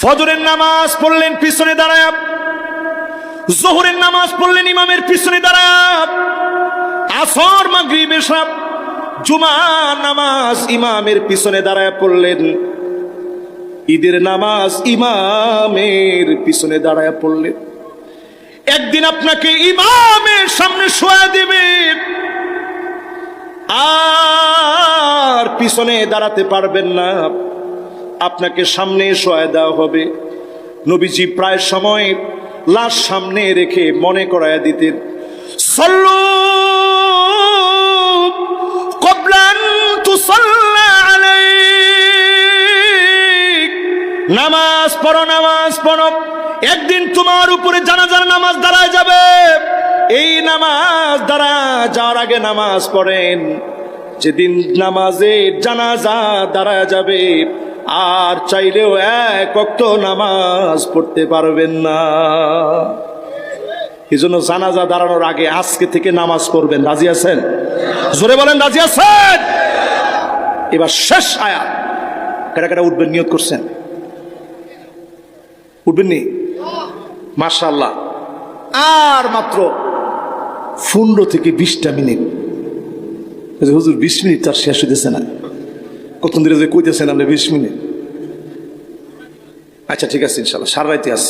ফজরের নামাজ পড়লেন, পিছনে দাঁড়ায়। জোহরের নামাজ পড়লেন, ইমামের পিছনে দাঁড়ায়। আসর, মাগরিব এসব জুমা নামাজ ইমামের পিছনে দাঁড়ায় পড়লেন। ঈদের নামাজ ইমামের পিছনে দাঁড়ায় পড়লেন। একদিন আপনাকে ইমামের সামনে শোয়া দেবে। আর পিছনে দাঁড়াতে পারবেন না। আপনাকে সামনে শোয়া দেওয়া হবে। নবীজি প্রায় সময় লাশ সামনে রেখে মনে করায় দিতেন, সল্লু কবলান তুসল্লা আলাইক। নামাজ পড়ো নামাজ পড়ো। একদিন তোমার উপরে জানাজার নামাজ দাঁড়ায় যাবে। এই নামাজ দ্বারা যাওয়ার আগে নামাজ পড়েন। যেদিন নামাজে জানাজা দাঁড়ায় যাবে আর চাইলেও এক অক্ত নামাজ পড়তে পারবেন না। এই জন্য জানাজা দাঁড়ানোর আগে আজকে থেকে নামাজ পড়বেন। রাজি আছেন? জোরে বলেন, রাজি আছেন? এবার শেষ আয়া কারা কারা উঠবেন, নিয়ত করছেন? উঠবেন নি মার্শাল্লাহ আর মাত্র পনেরো থেকে বিশটা মিনিট। হুজুর, বিশ মিনিট তার শেষ হইতেছে না। কত ধরে যে কইতেছেন আপনি বিশ মিনিট? আচ্ছা ঠিক আছে, ইনশাল্লাহ। সারা রাইতে আস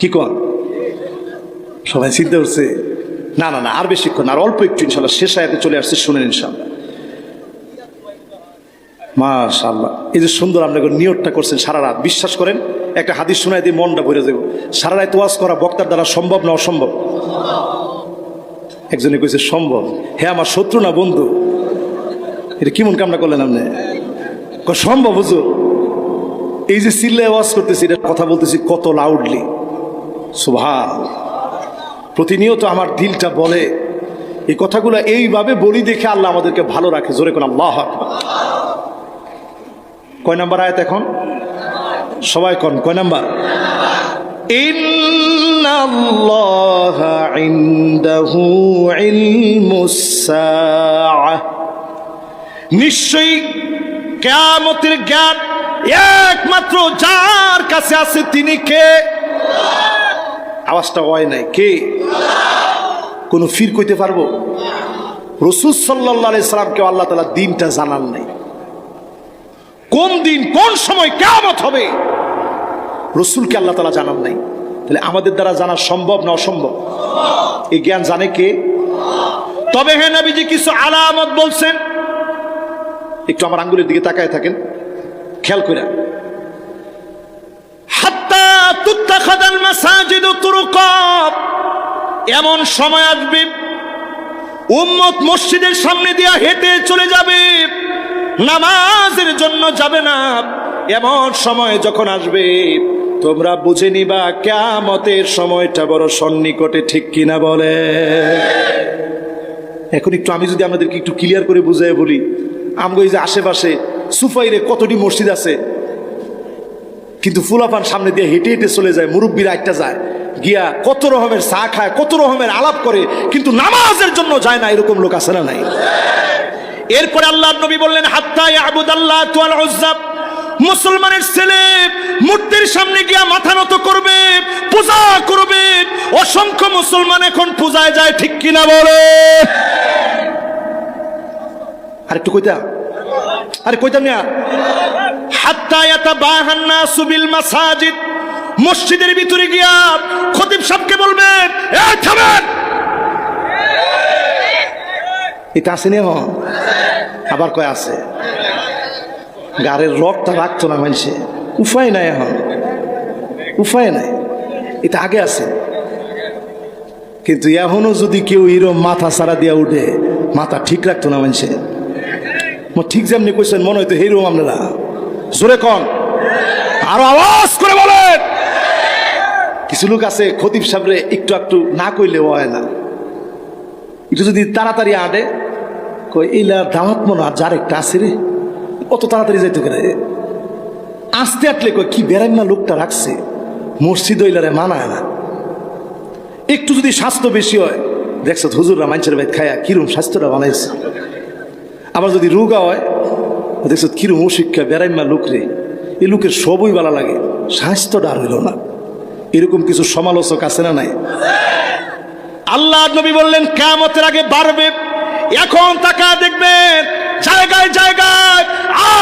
কি কন? সবাই চিন্তা করছে, না না না, আর বেশিক্ষণ আর অল্প একটু, ইনশাল্লাহ, শেষ আয়াতে চলে আসছে, শুনেন, ইনশাল্লাহ। মাশাল্লাহ এই যে সুন্দর আপনাকে নিয়তটা করছেন সারা রাত, বিশ্বাস করেন? একটা হাদিস শোনায় দিয়ে মনটা ভরে দেব সারা রাত ওয়াজ করা বক্তার দ্বারা সম্ভব না অসম্ভব? একজনে কইছে, সম্ভব। হ্যাঁ আমার শত্রু না বন্ধু এটা কেমন কামনা করলেন আপনি? সম্ভব হুজু এই যে সিল্লে ওয়াজ করতেছি, এটা কথা বলতেছি কত লাউডলি সোভা প্রতিনিয়ত আমার দিলটা বলে। এই কথাগুলো এইভাবে বলি দেখে আল্লাহ আমাদেরকে ভালো রাখে। জোরে কোন আল্লাহ কয় নাম্বার আয়াত এখন? সবাই কন? কয় নাম্বার? ইন্দু ইলমুসা নিশ্চয়ই কেয়ামতের জ্ঞান একমাত্র যার কাছে আছে তিনি কে? আওয়াজটা হয় নাই। কে? কোনো ফির কইতে পারব? রসুল সাল্লাহ সাল্লামকে আল্লাহ তালা দিনটা জানান নাই। কোন দিন, কোন সময় কেমত হবে? রসুলকে আল্লাহ তালা জানান নাই। তাহলে আমাদের দ্বারা জানা সম্ভব না অসম্ভব? এই জ্ঞান জানে কে? তবে হ্যাঁ নবীজি, কিছু আলামত বলছেন। একটু আমার আঙ্গুলের দিকে তাকায় থাকেন। খেয়াল করে এমন সময় আসবে, উম্মত মসজিদের সামনে দিয়া হেঁটে চলে যাবে, নামাজের জন্য যাবে না। এমন সময় যখন আসবে, তোমরা বুঝে নিবা কেমতের সময়টা বড় সন্নিকটে ঠিক কিনা বলে। এখন একটু আমি যদি আপনাদেরকে একটু ক্লিয়ার করে বুঝাই বলি আমগো আশেপাশে সুফাইরে কতটি মসজিদ আছে? কিন্তু ফুলাপান সামনে দিয়ে হেঁটে হেঁটে চলে যায়, মুরব্বীরা একটা যায়, গিয়া কত রকমের চা খায়, কত রকমের আলাপ করে, কিন্তু নামাজের জন্য যায় না, এরকম লোক আছে না নাই? এরপরে আল্লাহ নবী বললেন হাত্তায় আবুদ আল্লাহ তুয়াল উজ্জাব মুসলমানের ছেলে মূর্তির সামনে গিয়া মাথা নত করবে, পূজা করবে, অসংখ্য মুসলমান এখন পূজায় যায়, ঠিক কিনা বলে? আরেকটু কইতা। আরে কইতাম না। হাত্তা ইয়াতাবাহান নাসু বিল মাসাজিদ। মসজিদের ভিতরে গিয়া খতিব সাহেবকে বলবে এই থামেন! এটা আসেনি এখন আবার কয় আছে? গাড়ির রক্ত রাখতো না মানুষে উপায় নাই এখন। উপায় নাই। এটা আগে আছে। কিন্তু এখনও যদি কেউ এরম মাথা সারা দিয়া উঠে, মাথা ঠিক রাখতো না মানুষে ঠিক যেমনি কইছেন, মনে হয়তো হেরম আপনারা। জোরে কন। আরও আওয়াজ করে বলেন। কিছু লোক আছে, খতিব সাহেবরে একটু একটু না কইলে হয় না। একটু যদি তাড়াতাড়ি আডে কই এইলা দামাত মনে হয় যার একটা আছে রে। অত তাড়াতাড়ি যাইতে করে আসতে আটলে কই কি বেড়ান না লোকটা রাখছে। মসজিদ ওইলারে মানায় না। একটু যদি স্বাস্থ্য বেশি হয়, দেখছ হুজুররা মানুষের বাইত খায়া কিরম স্বাস্থ্যটা বানাইছে। আবার যদি রোগা হয়, দেখছ কিরম অশিক্ষা বেড়াইমা লোক রে। এই লোকের সবই ভালো লাগে, স্বাস্থ্যটা আর হইল না। এরকম কিছু সমালোচক আছে না নাই? আল্লাহ নবী বললেন কেমতের আগে বাড়বে। এখন তাকা দেখবেন, জায়গায় জায়গায়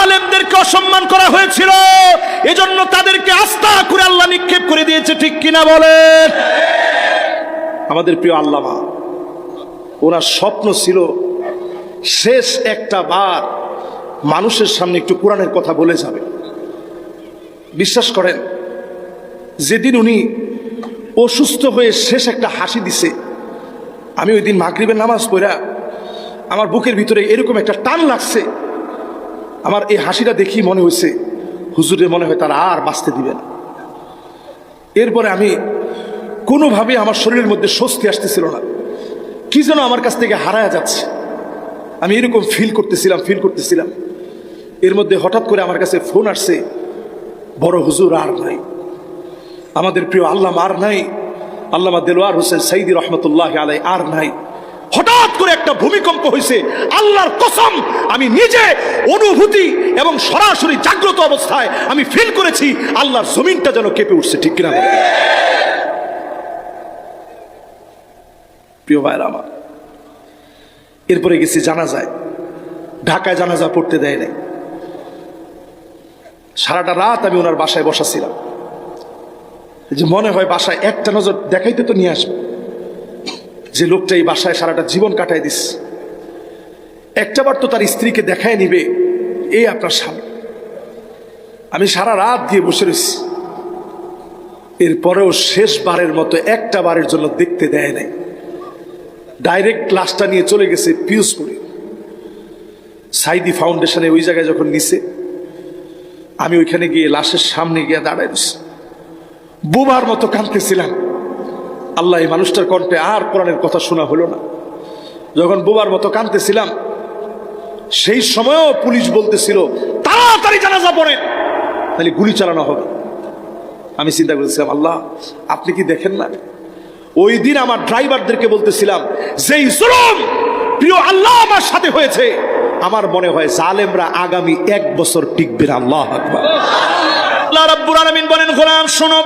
আলেমদেরকে অসম্মান করা হয়েছিল। এজন্য তাদেরকে আস্থা করে আল্লাহ নিক্ষেপ করে দিয়েছে, ঠিক কিনা বলেন? আমাদের প্রিয় আল্লামা, ওনার স্বপ্ন ছিল শেষ একটা বার মানুষের সামনে একটু কোরআনের কথা বলে যাবে। বিশ্বাস করেন, যেদিন উনি অসুস্থ হয়ে শেষ একটা হাসি দিছে, আমি ওই দিন মাগরিবের নামাজ পড়া আমার বুকের ভিতরে এরকম একটা টান লাগছে, আমার এই হাসিটা দেখি মনে হয়েছে, হুজুরের মনে হয় তারা আর বাঁচতে দিবে না। এরপরে আমি কোনোভাবে আমার শরীরের মধ্যে স্বস্তি আসতেছিল না। কি যেন আমার কাছ থেকে হারায়া যাচ্ছে। আমি এরকম ফিল করতেছিলাম ফিল করতেছিলাম। এর মধ্যে হঠাৎ করে আমার কাছে ফোন আসছে, বড় হুজুর আর নাই। আমাদের প্রিয় আল্লাহ আর নাই। আল্লামা দেলোয়ার হোসেন সাইদি রহমতুল্লাহ আলাই আর নাই। হঠাৎ করে একটা ভূমিকম্প হয়েছে আল্লাহর কসম, আমি নিজে অনুভূতি এবং সরাসরি জাগ্রত অবস্থায় আমি ফিল করেছি, আল্লাহর জমিনটা যেন কেঁপে উঠছে, ঠিক কিনা? প্রিয় ভাইরা আমার এরপরে গেছি জানাজায়। ঢাকায় জানাজা পড়তে দেয় নাই। সারাটা রাত আমি ওনার বাসায় বসাছিলাম যে মনে হয় বাসায় একটা নজর দেখাইতে তো নিয়ে আসবে। যে লোকটা এই বাসায় সারাটা জীবন কাটায় দিস একটাবার তো তার স্ত্রীকে দেখায় নিবে এই আপনার স্বামী। আমি সারা রাত দিয়ে বসে রয়েছি এরপরেও শেষবারের মতো একটা বারের জন্য দেখতে দেয় নাই। ডাইরেক্ট লাশটা নিয়ে চলে গেছে পিউসপুরে সাইদি ফাউন্ডেশনে ওই জায়গায় যখন নিছে, আমি ওইখানে গিয়ে লাশের সামনে গিয়ে দাঁড়ায় দিছি বোমার মতো কাঁদতেছিলাম। আল্লাহ এই মানুষটার কণ্ঠে আর কোরআনের কথা শোনা হলো না। যখন বোমার মতো কাঁদতেছিলাম, সেই সময়ও পুলিশ বলতেছিল, তাড়াতাড়ি জানাজা পড়ে তাহলে গুলি চালানো হবে। আমি চিন্তা করেছিলাম, আল্লাহ, আপনি কি দেখেন না? ওই দিন আমার ড্রাইভারদেরকে বলতেছিলাম, যেই জুলুম প্রিয় আল্লাহ আমার সাথে হয়েছে। আমার মনে হয় জালেমরা আগামী এক বছর টিকবে আল্লাহ আকবার। আল্লাহ রাব্বুল আলামিন বলেন, গোলাম, শোনো।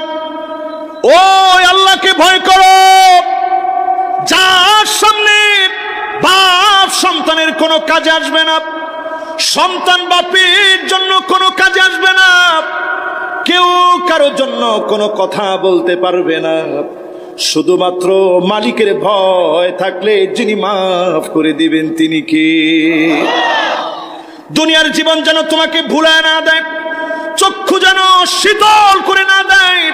ওই আল্লাহকে ভয় করো। যার সামনে বাপ সন্তানের কোনো কাজে আসবে না, সন্তান বাপের জন্য কোনো কাজে আসবে না, কেউ কারোর জন্য কোনো কথা বলতে পারবে না। শুধুমাত্র মালিকের ভয় থাকলে যিনি মাফ করে দিবেন, তিনি কে? দুনিয়ার জীবন যেন তোমাকে ভুলায় না দেয়, চক্ষু যেন শীতল করে না দেয়।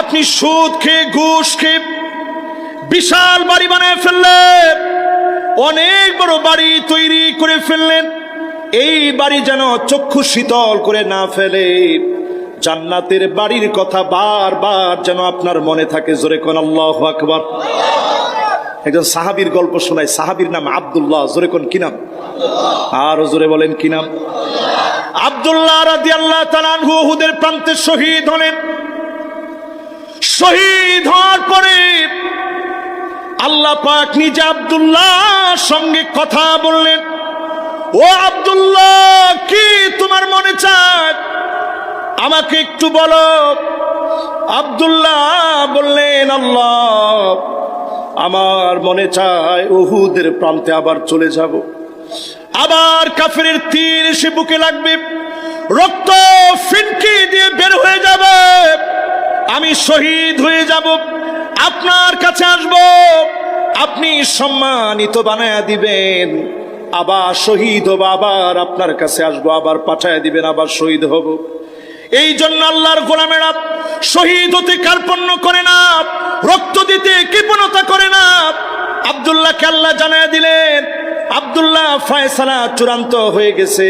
আপনি সুদ খেয়ে, ঘুষ খেয়ে বিশাল বাড়ি বানায় ফেললেন, অনেক বড় বাড়ি তৈরি করে ফেললেন, এই বাড়ি যেন চক্ষু শীতল করে না ফেলে। জান্নাতের বাড়ির কথা বারবার যেন আপনার মনে থাকে, জোরে কোন আল্লাহ আকবর। একজন সাহাবীর গল্প শোনায় সাহাবীর নাম আব্দুল্লাহ, জোরে কোন কি নাম? আরও জোরে বলেন কি নাম? আব্দুল্লাহ রাদি আল্লাহ তালানহু উহুদের প্রান্তে শহীদ হলেন। শহীদ হওয়ার পরে আল্লাহ পাক নিজে আব্দুল্লাহ সঙ্গে কথা বললেন, ও আব্দুল্লাহ, কি তোমার মনে চায়? আমাকে একটু বলো। আবদুল্লাহ বললেন, আল্লাহ, আমার মনে চায় ওহুদের প্রান্তে আবার চলে যাব। আবার কাফের তীর এসে বুকে লাগবে, রক্ত ফিনকি দিয়ে বের হয়ে যাবে। আমি শহীদ হয়ে যাব, আপনার কাছে আসব। আপনি সম্মানিত বানায়া দিবেন, আবার শহীদ হব, আবার আপনার কাছে আসব, আবার পাঠায় দিবেন, আবার শহীদ হব। এই জন্য আল্লাহর গোলামেরা শহীদ হতে কার্পণ্য করে না, রক্ত দিতে কৃপণতা করে না। আবদুল্লাহকে আল্লাহ জানায় দিলেন, আবদুল্লাহ ফয়সালা চূড়ান্ত হয়ে গেছে।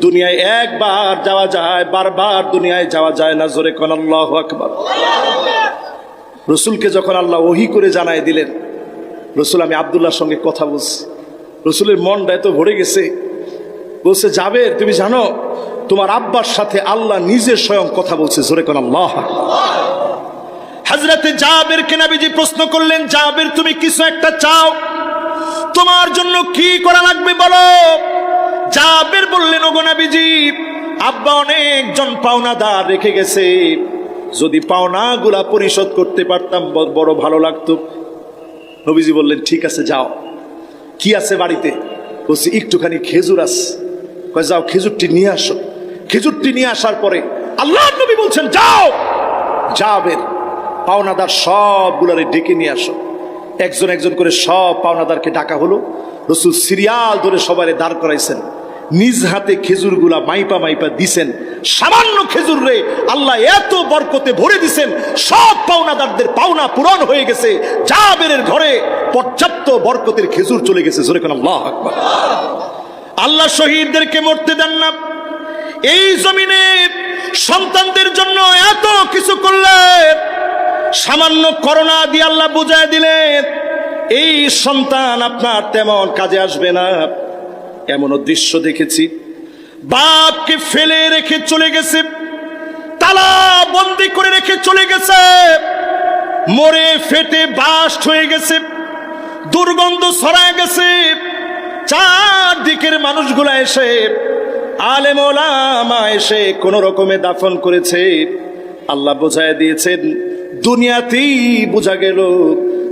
দুনিয়ায় একবার যাওয়া যায়, বারবার দুনিয়ায় যাওয়া যায় না, জোরে কোন আল্লাহ আকবার। রসুলকে যখন আল্লাহ ওহি করে জানায় দিলেন, রসুল, আমি আবদুল্লাহর সঙ্গে কথা বলছি। রসুলের মনটা এত ভরে গেছে। বলছে যাবে তুমি জানো তোমার আব্বার সাথে আল্লাহ নিজে স্বয়ং কথা বলছে। জোরে কোন আল্লাহ। হাজরাতে জাবের কেনাবিজি প্রশ্ন করলেন, জাবের, তুমি কিছু একটা চাও? তোমার জন্য কি করা লাগবে বলো? জাবের বললেন, ওগো নাবিজি, আব্বা অনেকজন পাওনাদার রেখে গেছে। যদি পাওনাগুলা পরিশোধ করতে পারতাম বড় ভালো লাগতো। নবীজি বললেন, ঠিক আছে, যাও। কি আছে বাড়িতে? বলছি, একটুখানি খেজুর আছে। যাও, খেজুরটি নিয়ে আসো। খেজুরটি নিয়ে আসার পরে আল্লাহ নবী বলছেন, যাও। যাবেন পাওনাদার সবগুলারে ডেকে নিয়ে আসো। একজন একজন করে সব পাওনাদারকে ডাকা হলো। রসুল সিরিয়াল ধরে সবাই দাঁড় করাইছেন। নিজ হাতে খেজুরগুলা মাইপা মাইপা দিছেন। সামান্য খেজুর রে আল্লাহ এত বরকতে ভরে দিছেন, সব পাওনাদারদের পাওনা পূরণ হয়ে গেছে। জাবেরের ঘরে পর্যাপ্ত বরকতের খেজুর চলে গেছে। আল্লাহ আল্লাহ শহীদদেরকে মরতে দেন না। এই জমিনে সন্তানদের জন্য এত কিছু করলেন সামান্য করোনা দিয়ে আল্লাহ বুঝায় দিলেন এই সন্তান আপনার তেমন কাজে আসবে না। এমনও দৃশ্য দেখেছি। বাপকে ফেলে রেখে চলে গেছে তালা বন্দি করে রেখে চলে গেছে, মরে ফেটে বাস্ট হয়ে গেছে, দুর্গন্ধ ছড়ায় গেছে, চারদিকের মানুষগুলা এসে আলেম ওলামা এসে কোন রকমে দাফন করেছে আল্লাহ বোঝায় দিয়েছেন দুনিয়াতেই বোঝা গেল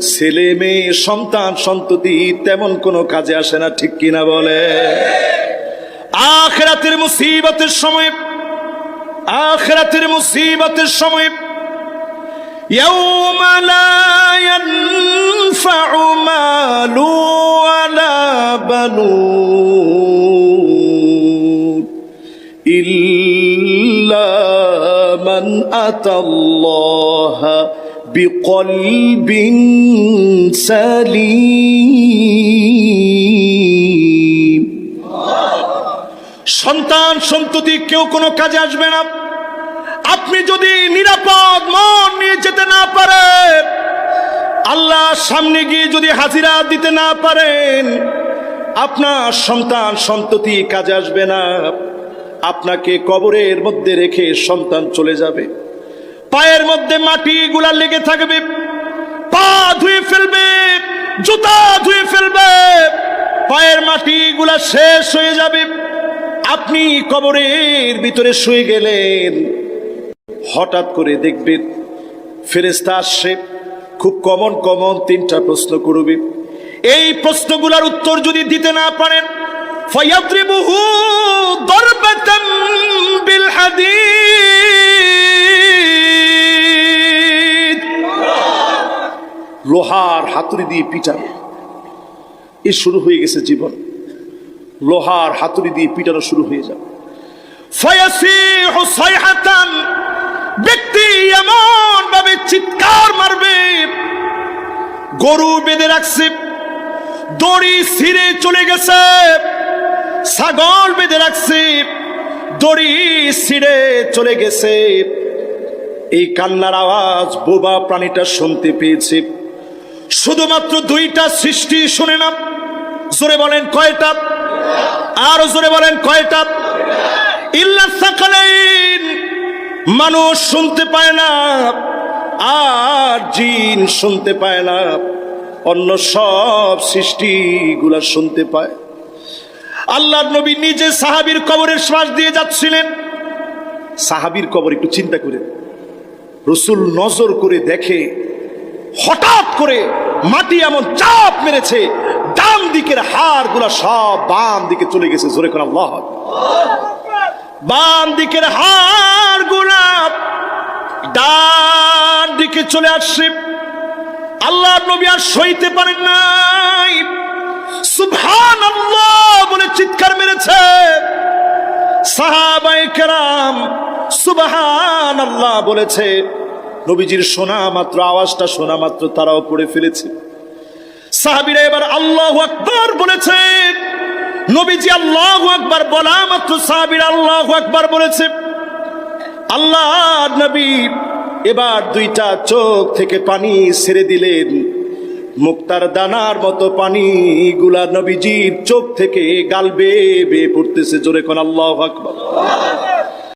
ছেলে মেয়ে সন্তান সন্ততি তেমন কোনো কাজে আসে না ঠিক কিনা বলে আখরাতের মুসিবতের সময় আখরাতের মুসিবতের সময় يوم لا ينفع مال ولا بنون إلا من أتى الله بقلب سليم সন্তান সন্ততি কেউ কোনো কাজে আসবে না আপনি যদি নিরাপদ মন নিয়ে যেতে না পারেন আল্লাহ সামনে গিয়ে যদি হাজিরা দিতে না পারেন আপনার সন্তান সন্ততি কাজে আসবে না আপনাকে কবরের মধ্যে রেখে সন্তান চলে যাবে। পায়ের মধ্যে মাটি গুলা লেগে থাকবে। পা ধুয়ে ফেলবে। জুতা ধুয়ে ফেলবে। পায়ের মাটি গুলা শেষ হয়ে যাবে। আপনি কবরের ভিতরে শুয়ে গেলেন। হঠাৎ করে দেখবেন ফেরেস্তা আসছে। খুব কমন কমন তিনটা প্রশ্ন করবে। এই প্রশ্নগুলোর উত্তর যদি দিতে না পারেন দরবাতাম বিল হাদিদ লোহার হাতুড়ি দিয়ে পিটাবে এ শুরু হয়ে গেছে জীবন। লোহার হাতুড়ি দিয়ে পিটানো শুরু হয়ে যাবে। ব্যক্তি এমন ভাবে চিৎকার মারবে, গরু বেঁধে রাখছে, দড়ি ছিঁড়ে চলে গেছে। ছাগল বেঁধে রাখছি, দড়ি ছিঁড়ে চলে গেছে। এই কান্নার আওয়াজ বোবা প্রাণীটা শুনতে পেয়েছে। শুধুমাত্র দুইটা সৃষ্টি শুনে না জোরে বলেন কয়টা? আর জোরে বলেন কয়টা? ইল্লা সাকালাইন, মানুষ শুনতে পায় না, আর জিন শুনতে পায় না। অন্য সব সৃষ্টিগুলা শুনতে পায়। আল্লাহ নবী নিজে সাহাবীর কবরের শ্বাস দিয়ে যাচ্ছিলেন। সাহাবীর কবর একটু চিন্তা করে। রসুল নজর করে দেখে, হঠাৎ করে মাটি এমন চাপ মেরেছে, ডান দিকের হাড়গুলা সব বাম দিকে চলে গেছে, জোরে করে আল্লাহ বাম দিকের হাড়গুলা ডান দিকে চলে আসছে। আল্লাহ নবী আর সইতে পারেন নাই। আল্লাহ বলে চিৎকার মেরেছে। সাহাবাই কেরাম সুবহান আল্লাহ বলেছে, নবীজির শোনা মাত্র, আওয়াজটা শোনা মাত্র তারাও পড়ে ফেলেছে। সাহাবিরা এবার আল্লাহ আকবার বলেছে, নবীজি আল্লাহ আকবার বলা মাত্র, সাহাবিরা আল্লাহ আকবার বলেছে। আল্লাহ নবী এবার দুইটা চোখ থেকে পানি ছেড়ে দিলেন। মুক্তার দানার মতো পানি গুলা নবীজির চোখ থেকে গাল বেয়ে বেয়ে পড়তেছে। জোরে কোন আল্লাহ আকবার।